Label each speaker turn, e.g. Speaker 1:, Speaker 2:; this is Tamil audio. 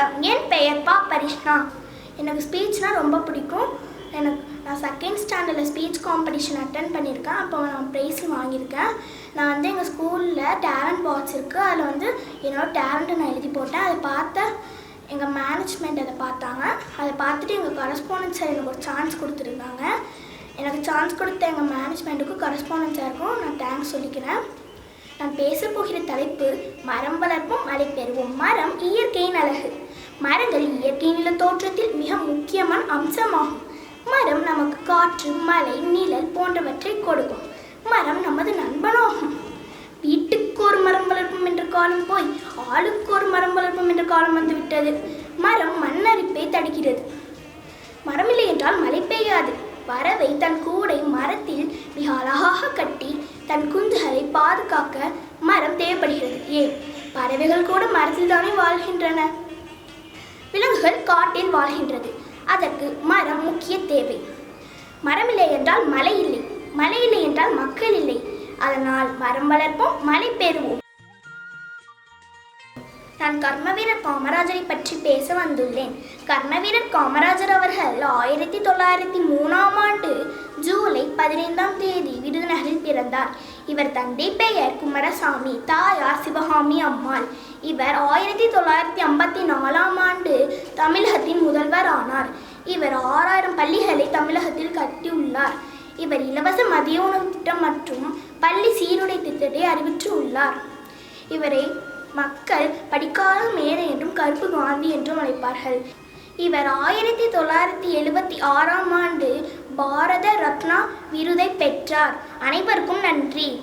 Speaker 1: வணக்கம் என் பெயர் பா பரிஷ்ணா. எனக்கு ஸ்பீச்னால் ரொம்ப பிடிக்கும். எனக்கு நான் செகண்ட் ஸ்டாண்டர்டில் ஸ்பீச் காம்படிஷன் அட்டன் பண்ணியிருக்கேன். அப்போ நான் ப்ரைஸும் வாங்கியிருக்கேன். நான் வந்து எங்கள் ஸ்கூலில் டேலண்ட் பாக்ஸ் இருக்குது அதில் வந்து என்னோட டேலண்ட்டை நான் எழுதி போட்டேன். அதை பார்த்த எங்கள் மேனேஜ்மெண்ட் அதை பார்த்தாங்க. அதை பார்த்துட்டு எங்கள் கரஸ்பாண்டன்ட் சார் எனக்கு ஒரு சான்ஸ் கொடுத்துருந்தாங்க. எனக்கு சான்ஸ் கொடுத்த எங்கள் மேனேஜ்மெண்ட்டுக்கும் கரஸ்பாண்டன்ட் சாருக்கும் நான் தேங்க்ஸ் சொல்லிக்கிறேன். நான் பேசப்போகிற தலைப்பு மரம் வளர்ப்போம் மழை பெறுவோம் மரம் இயற்கையின் அழகு. மரங்கள் இயற்கை நில தோற்றத்தில் மிக முக்கியமான அம்சமாகும். மரம் நமக்கு காற்று மலை நிழல் போன்றவற்றை கொடுக்கும். மரம் நமது நண்பனாகும். வீட்டுக்கு ஒரு மரம் வளர்ப்போம் என்ற காலம் போய் ஆளுக்கு ஒரு மரம் வளர்ப்போம் என்ற காலம் வந்துவிட்டது மரம் மண்ணரிப்பை தடுக்கிறது. மரமில்லை என்றால் மழை பெய்யாது. பறவை தன் கூடை மரத்தில் மிக அழகாக கட்டி தன் குஞ்சுகளை பாதுகாக்க மரம் தேவைப்படுகிறது. ஏன்? பறவைகள் கூட மரத்தில் தானே வாழ்கின்றன. விலங்குகள் காட்டில் வாழ்கின்றது. அதற்கு மரம் முக்கிய தேவை. மரம் இல்லை என்றால் மழை இல்லை. மழை இல்லை என்றால் மக்கள் இல்லை. அதனால் மரம் வளர்ப்போம் மழை பெறுவோம். நான் கர்மவீரர் காமராஜரை பற்றி பேச வந்துள்ளேன். கர்மவீரர் காமராஜர் அவர்கள் ஆயிரத்தி தொள்ளாயிரத்தி மூணாம் ஆண்டு ஜூலை பதினைந்தாம் தேதி விருதுநகரில் பிறந்தார். இவர் தந்தை பெயர் குமாரசாமி தாயார் சிவகாமி அம்மாள். இவர் ஆயிரத்தி தொள்ளாயிரத்தி ஐம்பத்தி நாலாம் ஆண்டு தமிழகத்தின் முதல்வர் ஆனார் இவர் ஆறாயிரம் பள்ளிகளை தமிழகத்தில் கட்டியுள்ளார். இவர் இலவச மதிய உணவு திட்டம் மற்றும் பள்ளி சீருடை திட்டத்தை அறிவித்துள்ளார். இவரை மக்கள் படிக்காத மேதை என்றும் கருப்பு காந்தி என்றும் அழைப்பார்கள். இவர் ஆயிரத்தி தொள்ளாயிரத்தி எழுபத்தி ஆறாம் ஆண்டு பாரத ரத்னா விருதை பெற்றார். அனைவருக்கும் நன்றி.